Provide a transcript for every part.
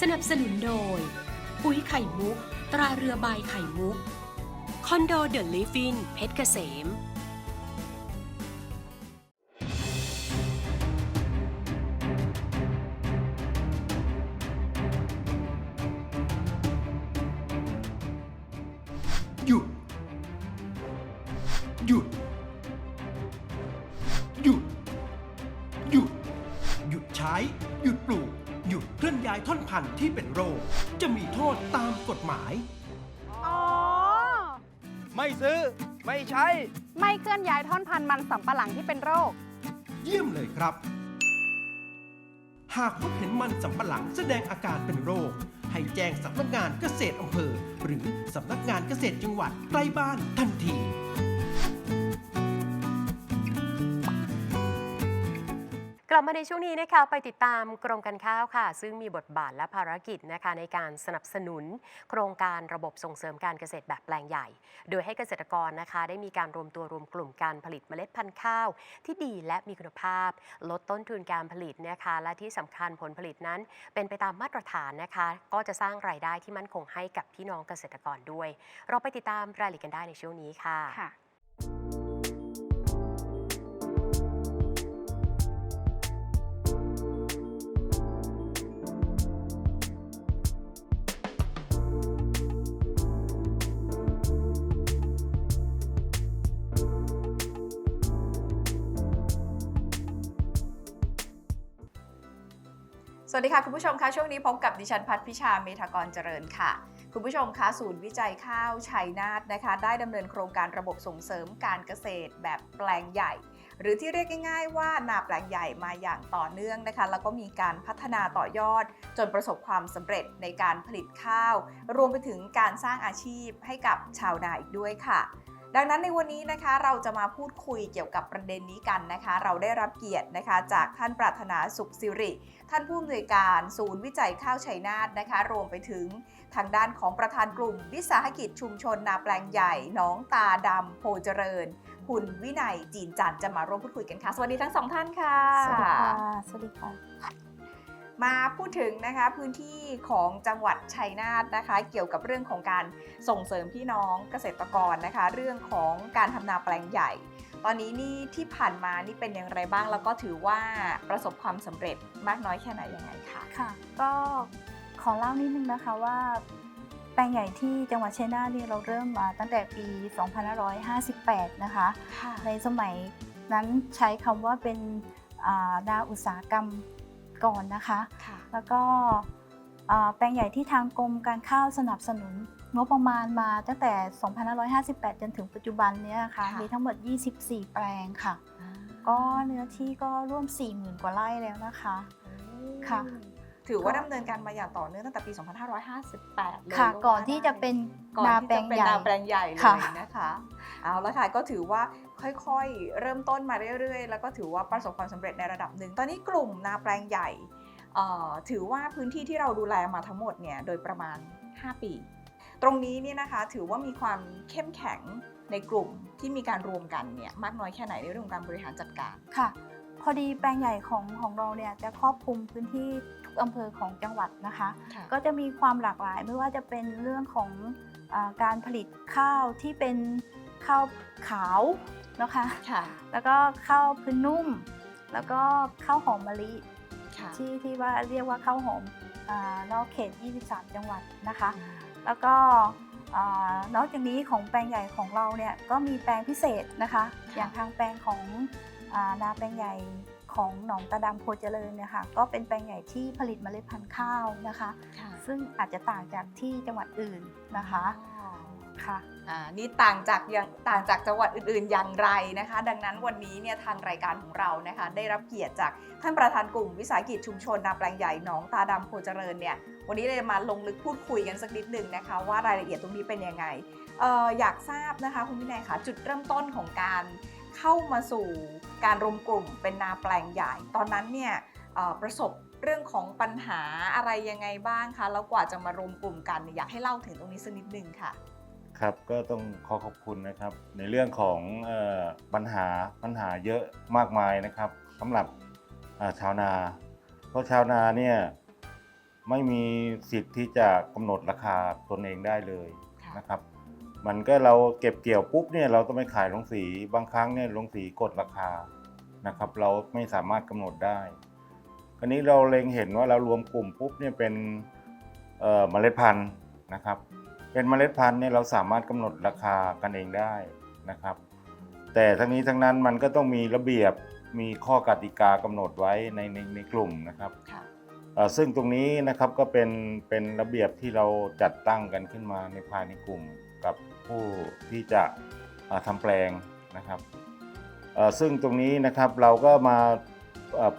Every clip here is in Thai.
สนับสนุนโดย ปุ๋ยไข่มุก ตราเรือใบไข่มุก คอนโดเดอะลิฟฟินเพชรเกษม หยุด หยุด พันธุ์ที่เป็นโรค จะมีโทษตามกฎหมาย อ๋อ ไม่ซื้อ ไม่ใช้ ไม่เคลื่อนย้ายท่อนพันธุ์มันสำปะหลังที่เป็นโรค เยี่ยมเลยครับ หากพบเห็นมันสำปะหลังแสดงอาการเป็นโรค ให้แจ้งสำนักงานเกษตรอำเภอ หรือสำนักงานเกษตรจังหวัดใกล้บ้านทันที ลับมาในช่วงนี้นะคะไปติดตามกรมการข้าวค่ะ ซึ่งมีบทบาทและภารกิจนะคะในการสนับสนุน โครงการระบบส่งเสริมการเกษตรแบบแปลงใหญ่ โดยให้เกษตรกรนะคะ ได้มีการรวมตัวรวมกลุ่มการผลิตเมล็ดพันธุ์ข้าว ที่ดีและมีคุณภาพ ลดต้นทุนการผลิตนะคะและที่สำคัญผลผลิตนั้น เป็นไปตามมาตรฐานนะคะ ก็จะสร้างรายได้ที่มั่นคงให้กับพี่น้องเกษตรกรด้วย เราไปติดตามรายละเอียดกันได้ในช่วงนี้ค่ะ วัสดีค่ะ คุณผู้ชมคะช่วงนี้พบกับดิฉันพัฒพิชาเมธากรเจริญค่ะ คุณผู้ชมคะศูนย์วิจัยข้าวชัยนาทนะคะ ได้ดำเนินโครงการระบบส่งเสริมการเกษตรแบบแปลงใหญ่ หรือที่เรียกง่ายๆ ว่านาแปลงใหญ่มาอย่างต่อเนื่องนะคะ แล้วก็มีการพัฒนาต่อยอด จนประสบความสำเร็จในการผลิตข้าว รวมไปถึงการสร้างอาชีพให้กับชาวนาอีกด้วยค่ะ ดังนั้นในวันนี้นะคะเราจะมาพูดคุยเกี่ยวกับประเด็นนี้กันนะคะ เราได้รับเกียรตินะคะจากท่านปรารถนาสุขสิริ ท่านผู้อำนวยการศูนย์วิจัยข้าวชัยนาทนะคะ รวมไปถึงทางด้านของประธานกลุ่ม วิสาหกิจชุมชนนาแปลงใหญ่หน้องตาดำโพเจริญคุณวินัยจีนจันจะมาร่วมพูดคุยกันค่ะ สวัสดีทั้งสองท่านค่ะ สวัสดีค่ะ สวัสดีค่ะ มาพูดถึงนะคะพื้นที่ของจังหวัดชัยนาทนะคะ เกี่ยวกับเรื่องของการส่งเสริมพี่น้องเกษตรกรนะคะ เรื่องของการทำนาแปลงใหญ่ ตอนนี้นี่ที่ผ่านมานี่เป็นอย่างไรบ้าง แล้วก็ถือว่าประสบความสำเร็จมากน้อยแค่ไหนยังไงคะค่ะ ก็ขอเล่านิดนึงนะคะว่าแปลงใหญ่ที่จังหวัดชัยนาทเนี่ยเราเริ่มมาตั้งแต่ปี 2558 นะคะค่ะในสมัยนั้นใช้คำว่าเป็นอ่านาอุตสาหกรรม ก่อนนะคะค่ะแล้วก็อ่าแปลงใหญ่ที่ทางกรมการข้าวสนับสนุนงบประมาณมาตั้งแต่ 2558 จนถึงปัจจุบันเนี้ค่ะค่ะมีทั้งหมด 24 แปลงค่ะ ก็เนื้อที่ก็ร่วม 40,000 กว่าไร่แล้วนะคะค่ะ ถือว่าดำเนินการมาอย่างต่อเนื่องตั้งแต่ปี 2558 เลยค่ะว่าก่อนที่จะเป็นก่อนนาที่แปลจะงเป็นใหญ่ นาแปลงใหญ่เลค่ะ ยนะคะเอาละค่ะก็ถือว่าค่อยๆ เริ่มต้นมาเรื่อยๆ แล้วก็ถือว่าประสบความสำเร็จในระดับหนึ่ง ตอนนี้กลุ่มนาแปลงใหญ่เอ่อถือว่าพื้นที่ที่เราดูแลมาทั้งหมดเนี่ยโดยประมาณ 5 ปี ตรงนี้เนี่ยนะคะถือว่ามีความเข้มแข็งในกลุ่มที่มีการรวมกันเนี่ยมากน้อยแค่ไหนในเรื่องของการบริหารจัดการ ค่ะ พอดีแปลงใหญ่ของของเราเนี่ยจะครอบคลุมพื้นที่ทุก อำเภอของจังหวัดนะคะก็จะมีความหลากหลายไม่ว่าจะเป็นเรื่องของอาการผลิตข้าวที่เป็นข้าวขาวนะคะ ค่ะแล้วก็ข้าวพื้นนุ่ม แล้วก็ข้าวหอมมะลิ ค่ะที่ที่ว่าเรียกว่าข้าวหอมอานอกเขต 23 จังหวัดนะคะ แล้วก็อานอกจากนี้ของแปลงใหญ่ของเราเนี่ยก็มีแปลงพิเศษนะคะ อย่างทางแปลงของอานาแปลงใหญ่ ของหนองตาดำโพเจริญเนี่ยค่ะก็เป็นแปลงใหญ่ที่ผลิตเมล็ดพันธุ์ข้าวนะคะ ค่ะซึ่งอาจจะต่างจากที่จังหวัดอื่นนะคะอ๋อค่ะ อ่านี่ต่างจากอย่างต่างจากจังหวัดอื่นๆอย่างไรนะคะ ดังนั้นวันนี้เนี่ยทางรายการของเรานะคะได้รับเกียรติจากท่านประธานกลุ่มวิสาหกิจชุมชนนาแปลงใหญ่หนองตาดำโพเจริญเนี่ยวันนี้เลยมาลงลึกพูดคุยกันสักนิดหนึ่งนะคะ ว่ารายละเอียดตรงนี้เป็นยังไงเอ่ออยากทราบนะคะคุณวินัยคะจุดเริ่มต้นของการ เข้ามาสู่การรวมกลุ่มเป็นนาแปลงใหญ่ ตอนนั้นเนี่ยเอ่อประสบเรื่องของปัญหาอะไรยังไงบ้างคะแล้วกว่าจะมารวมกลุ่มกันเนี่ยอยากให้เล่าถึงตรงนี้สักนิดหนึ่งค่ะ ครับก็ต้องขอขอบคุณนะครับ ในเรื่องของเออปัญหาปัญหาเยอะมากมายนะครับสำหรับอ่าชาวนา เพราะชาวนาเนี่ยไม่มีสิทธิ์ที่จะกำหนดราคาตนเองได้เลยค่ะนะครับ มันก็เราเก็บเกี่ยวปุ๊บเนี่ยเราต้องไปขายลงสีบางครั้งเนี่ยลงสีกดราคานะครับ เราไม่สามารถกำหนดได้คราวนี้เราเล็งเห็นว่าเรารวมกลุ่มปุ๊บเนี่ยเป็นเอ่อเมล็ดพันธุ์นะครับ เป็นเมล็ดพันธุ์เนี่ยเราสามารถกำหนดราคากันเองได้นะครับ แต่ทั้งนี้ทั้งนั้นมันก็ต้องมีระเบียบมีข้อกติกากำหนดไว้ในในในกลุ่มนะครับค่ะเอ่อซึ่งตรงนี้นะครับก็เป็นเป็นระเบียบที่เราจัดตั้งกันขึ้นมาในภายในกลุ่มกับ ผู้ที่จะทำแปลงนะครับซึ่งตรงนี้นะครับเราก็มา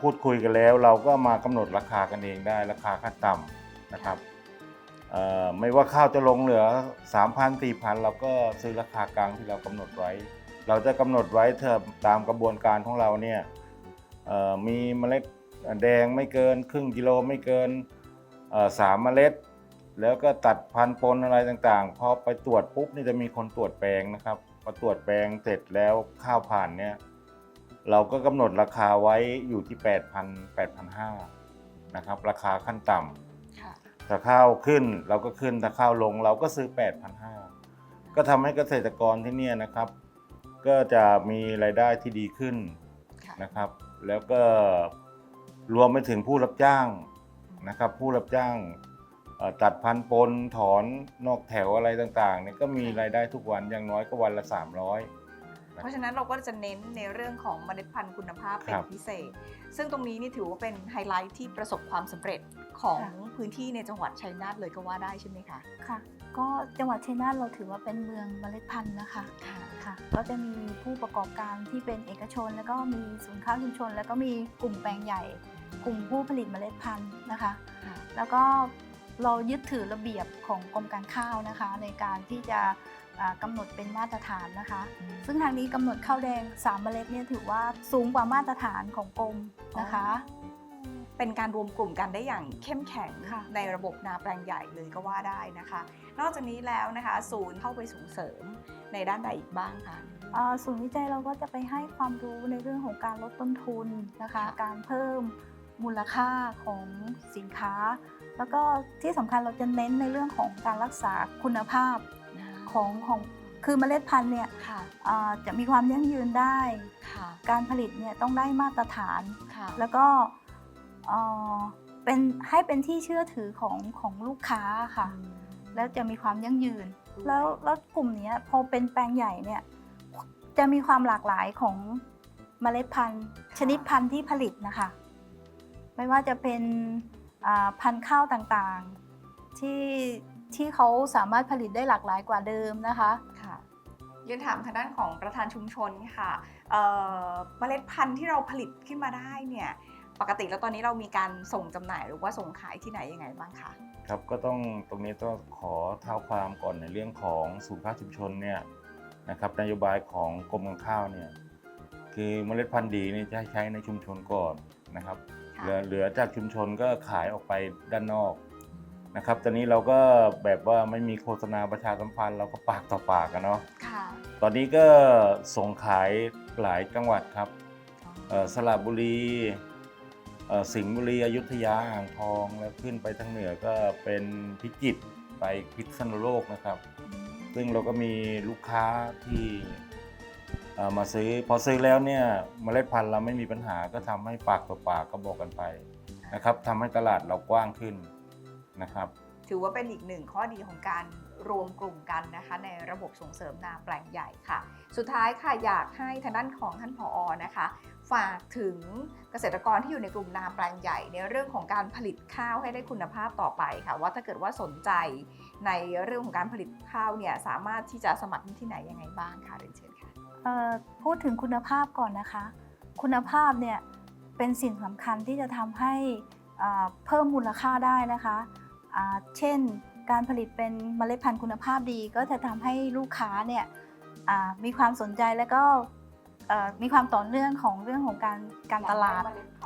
พูดคุยกันแล้ว เราก็มากำหนดราคากันเองได้ราคาขั้นต่ำนะครับไม่ว่าข้าวจะลงเหลือ 3,000 4,000 เราก็ซื้อราคากลางที่เรากำหนดไว้ เราจะกำหนดไว้เถอะตามกระบวนการของเราเนี่ยมีเมล็ดแดงไม่เกิน ครึ่งกิโลไม่เกินสามเมล็ด แล้วก็ตัดพันธุ์ปนอะไรต่างๆ พอไปตรวจปุ๊บนี่จะมีคนตรวจแปลงนะครับพอตรวจแปลงเสร็จแล้วข้าวผ่านเนี่ยเราก็กำหนดราคาไว้อยู่ที่ 8,000 8,500นะครับราคาขั้นต่ำค่ะถ้าข้าวขึ้นเราก็ขึ้นถ้าข้าวลงเราก็ซื้อ 8,500 ก็ทำให้เกษตรกรที่เนี่ยนะครับ ก็จะมีรายได้ที่ดีขึ้นค่ะนะครับ แล้วก็รวมไปถึงผู้รับจ้างนะครับ ผู้รับจ้าง เอ่อตัดพันธุ์ปนถอนนอกแถวอะไรต่างๆเนี่ยก็มีรายได้ทุกวันอย่างน้อยก็วันละ 300 เพราะฉะนั้นเราก็จะเน้นในเรื่องของเมล็ดพันธุ์คุณภาพเป็คนรับ พิเศษ ซึ่งตรงนี้นี่ถือว่าเป็นไฮไลท์ที่ประสบความสำเร็จของพื้นที่ในจังหวัดชัยนาทเลยก็ว่าได้ใช่ไหมคะค่ะ ก็จังหวัดชัยนาทเราถือว่าเป็นเมืองเมล็ดพันธุ์นะคะค่ะ ค่ะ ก็จะมีผู้ประกอบการที่เป็นเอกชน แล้วก็มีศูนย์ข้าวชุมชน แล้วก็มีกลุ่มแปลงใหญ่ กลุ่มผู้ผลิตเมล็ดพันธุ์นะคะค่ะแล้วก็ เรายึดถือระเบียบของกรมการข้าวนะคะ ในการที่จะอ่ากำหนดเป็นมาตรฐานนะคะ ซึ่งทางนี้กำหนดข้าวแดง3เมล็ดเนี่ยถือว่าสูงกว่ามาตรฐานของกรมนะคะ เป็นการรวมกลุ่มกันได้อย่างเข้มแข็งค่ะในระบบนาแปลงใหญ่เลยก็ว่าได้นะคะ นอกจากนี้แล้วนะคะ ศูนย์เข้าไปส่งเสริมในด้านใดอีกบ้างคะอ่าศูนย์วิจัยเราก็จะไปให้ความรู้ในเรื่องของการลดต้นทุนนะคะค่ะการเพิ่มมูลค่าของสินค้า แล้วก็ที่สำคัญเราจะเน้นในเรื่องของการรักษาคุณภาพของของคือเมล็ดพันธุ์เนี่ยค่ะอ่าจะมีความยั่งยืนได้ค่ะการผลิตเนี่ยต้องได้มาตรฐานค่ะแล้วก็เอ่อเป็นให้เป็นที่เชื่อถือของของลูกค้าค่ะ แล้วจะมีความยั่งยืนด้วยแล้วแล้วกลุ่มเนี้ยพอเป็นแปลงใหญ่เนี่ยจะมีความหลากหลายของเมล็ดพันธุ์ ชนิดพันธุ์ที่ผลิตนะคะ ไม่ว่าจะเป็นอ่า พันธุ์ข้าวต่างๆ ที่ที่เขาสามารถผลิตได้หลากหลายกว่าเดิมนะคะค่ะเรียนถามทางด้านของประธานชุมชนค่ะเอ่อเมล็ดพันธุ์ที่เราผลิตขึ้นมาได้เนี่ยปกติแล้วตอนนี้เรามีการส่งจำหน่ายหรือว่าส่งขายที่ไหนยังไงบ้างคะครับก็ต้องตรงนี้ต้องขอเท้าความก่อนในเรื่องของศูนย์ข้าวชุมชนเนี่ยนะครับนโยบายของกรมการข้าวเนี่ยคือเมล็ดพันธุ์ดีนี่จะให้ใช้ในชุมชนก่อน นะครับค่ะเหลือเหลือจากชุมชนก็ขายออกไปด้านนอกนะครับตอนนี้เราก็แบบว่าไม่มีโฆษณาประชาสัมพันธ์เราก็ปากต่อปากกันเนาะค่ะตอนนี้ก็ส่งขายหลายจังหวัดครับเอ่อสระบุรีเอ่อสิงห์บุรีอยุธยาอ่างทองแล้วขึ้นไปทางเหนือก็เป็นพิจิตรไปพิษณุโลกนะครับ ซึ่งเราก็มีลูกค้าที่เอ่อ มาซื้อพอซื้อแล้วเนี่ยเมล็ดพันธุ์เราไม่มีปัญหาก็ทำให้ปากต่อปากก็บอกกันไปนะครับทำให้ตลาดเรากว้างขึ้นนะครับ ถือว่าเป็นอีกหนึ่งข้อดีของการรวมกลุ่มกันนะคะในระบบส่งเสริมนาแปลงใหญ่ค่ะ สุดท้ายค่ะอยากให้ทางด้านของท่านผอนะคะ ฝากถึงเกษตรกรที่อยู่ในกลุ่มนาแปลงใหญ่ ในเรื่องของการผลิตข้าวให้ได้คุณภาพต่อไปค่ะ ว่าถ้าเกิดว่าสนใจในเรื่องของการผลิตข้าวเนี่ยสามารถที่จะสมัครที่ไหนยังไงบ้างคะเรียนเชิญค่ะ พูดถึงคุณภาพก่อนนะคะ คุณภาพเนี่ยเป็นสิ่งสำคัญที่จะทำให้เพิ่มมูลค่าได้นะคะอ่าเช่น การผลิตเป็นเมล็ดพันธุ์คุณภาพดี ก็จะทำให้ลูกค้าเนี่ยมีความสนใจแล้วก็มีความต่อเนื่องของเรื่องของการการตลาด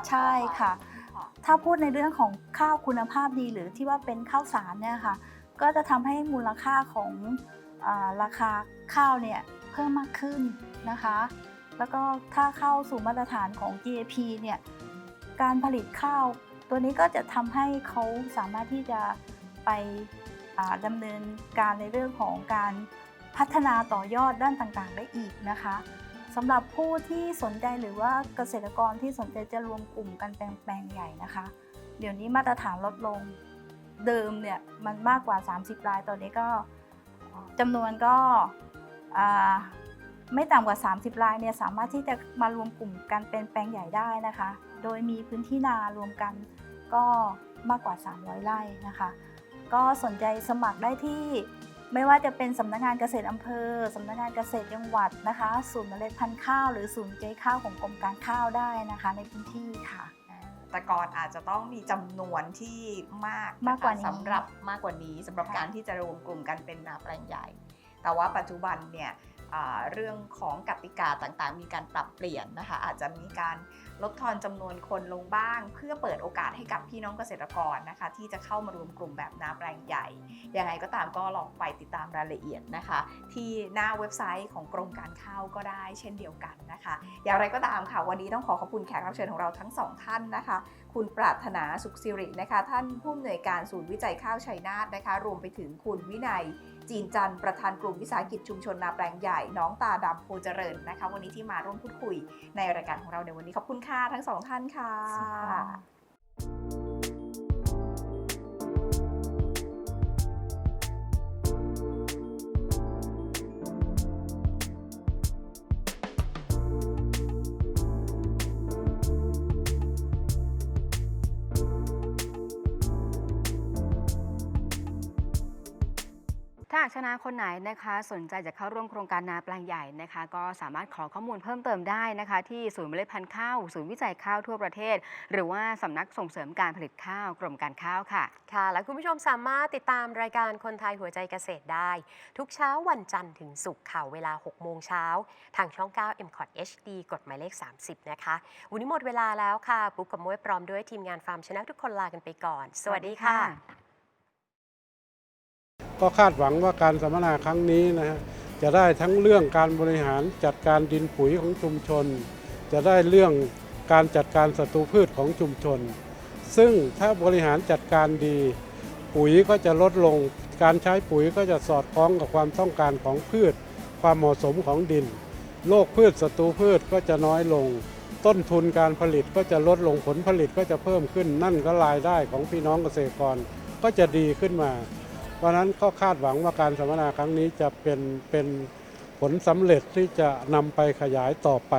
ใช่ค่ะ ถ้าพูดในเรื่องของข้าวคุณภาพดีหรือที่ว่าเป็นข้าวสารเนี่ยค่ะก็จะทำให้มูลค่าของอราคาข้าวเนี่ยเพิ่มมากขึ้น นะคะ แล้วก็ถ้าเข้าสู่มาตรฐานของ GAP เนี่ย การผลิตข้าว ตัวนี้ก็จะทำให้เขาสามารถที่จะไปดำเนินการในเรื่องของการพัฒนาต่อยอดด้านต่างๆ ได้อีกนะคะสำหรับผู้ที่สนใจหรือว่าเกษตรกรที่สนใจจะรวมกลุ่มกันแปลงแปลงใหญ่นะคะ เดี๋ยวนี้มาตรฐานลดลงเดิมเนี่ยมันมากกว่า 30 รายตอนนี้ก็จำนวนก็อ่า ไม่ต่ำกว่า 30รายเนี่ยสามารถที่จะมารวมกลุ่มกันเป็นแปลงใหญ่ได้นะคะ โดยมีพื้นที่นารวมกันก็มากกว่า 300 ไร่นะคะ ก็สนใจสมัครได้ที่ไม่ว่าจะเป็นสำนักงานเกษตรอำเภอสำนักงานเกษตรจังหวัดนะคะ ศูนย์เมล็ดพันธุ์ข้าว หรือศูนย์ใจข้าวของกรมการข้าวได้นะคะ ในพื้นที่ค่ะ แต่ก่อนอาจจะต้องมีจำนวนที่มากะคะมากกว่านี้สำหรับมากกว่านี้สำหรับค่ะการที่จะรวมกลุ่มกันเป็นนาแปลงใหญ่ แต่ว่าปัจจุบันเนี่ยอ่า เรื่องของกติกาต่างๆ มีการปรับเปลี่ยนนะคะ อาจจะมีการลดทอนจำนวนคนลงบ้าง เพื่อเปิดโอกาสให้กับพี่น้องเกษตรกรนะคะ ที่จะเข้ามารวมกลุ่มแบบนาแปลงใหญ่ ยังไงก็ตามก็ลองไปติดตามรายละเอียดนะคะ ที่หน้าเว็บไซต์ของกรมการข้าวก็ได้เช่นเดียวกันนะคะ อย่างไรก็ตามค่ะวันนี้ต้องขอขอบคุณแขกรับเชิญของเราทั้งสองท่านนะคะคุณปรารถนาสุขสิรินะคะ ท่านผู้อำนวยการศูนย์วิจัยข้าวชัยนาทนะคะ รวมไปถึงคุณวินัย จีนจันประธานกลุ่มวิสาหกิจชุมชนนาแปลงใหญ่น้องตาดำโพเจริญนะคะ วันนี้ที่มาร่วมพูดคุยในรายการของเราในวันนี้ขอบคุณค่ะทั้งสองท่านค่ะ ถ้าหากชนะคนไหนนะคะสนใจจะเข้าร่วมโครงการนาแปลงใหญ่นะคะ ก็สามารถขอข้อมูลเพิ่มเติมได้นะคะ ที่ศูนย์เมล็ดพันธุ์ข้าว ศูนย์วิจัยข้าวทั่วประเทศ หรือว่าสำนักส่งเสริมการผลิตข้าวกรมการข้าวค่ะ ค่ะ และคุณผู้ชมสามารถติดตามรายการคนไทยหัวใจเกษตรได้ ทุกเช้าวันจันทร์ถึงศุกร์ค่ะเวลา 6 โมงเช้า ทางช่อง 9 m c o t HD กฎหมายเลข 30 นะคะ วันนี้หมดเวลาแล้วค่ะ ปุ๊กกับมวยพร้อมด้วยทีมงานฟาร์มชนะทุกคนลากันไปก่อน สวัสดีค่ะ ก็คาดหวังว่าการสัมมนาครั้งนี้นะฮะจะได้ทั้งเรื่องการบริหารจัดการดินปุ๋ยของชุมชน จะได้เรื่องการจัดการศัตรูพืชของชุมชน ซึ่งถ้าบริหารจัดการดี ปุ๋ยก็จะลดลง การใช้ปุ๋ยก็จะสอดคล้องกับความต้องการของพืช ความเหมาะสมของดินโรคพืชศัตรูพืชก็จะน้อยลง ต้นทุนการผลิตก็จะลดลงผลผลิตก็จะเพิ่มขึ้นนั่นก็รายได้ของพี่น้องเกษตรกรก็จะดีขึ้นมา เพราะนั้นก็คาดหวังว่าการสัมมนาครั้งนี้จะเป็นเป็นผลสำเร็จที่จะนำไปขยายต่อไป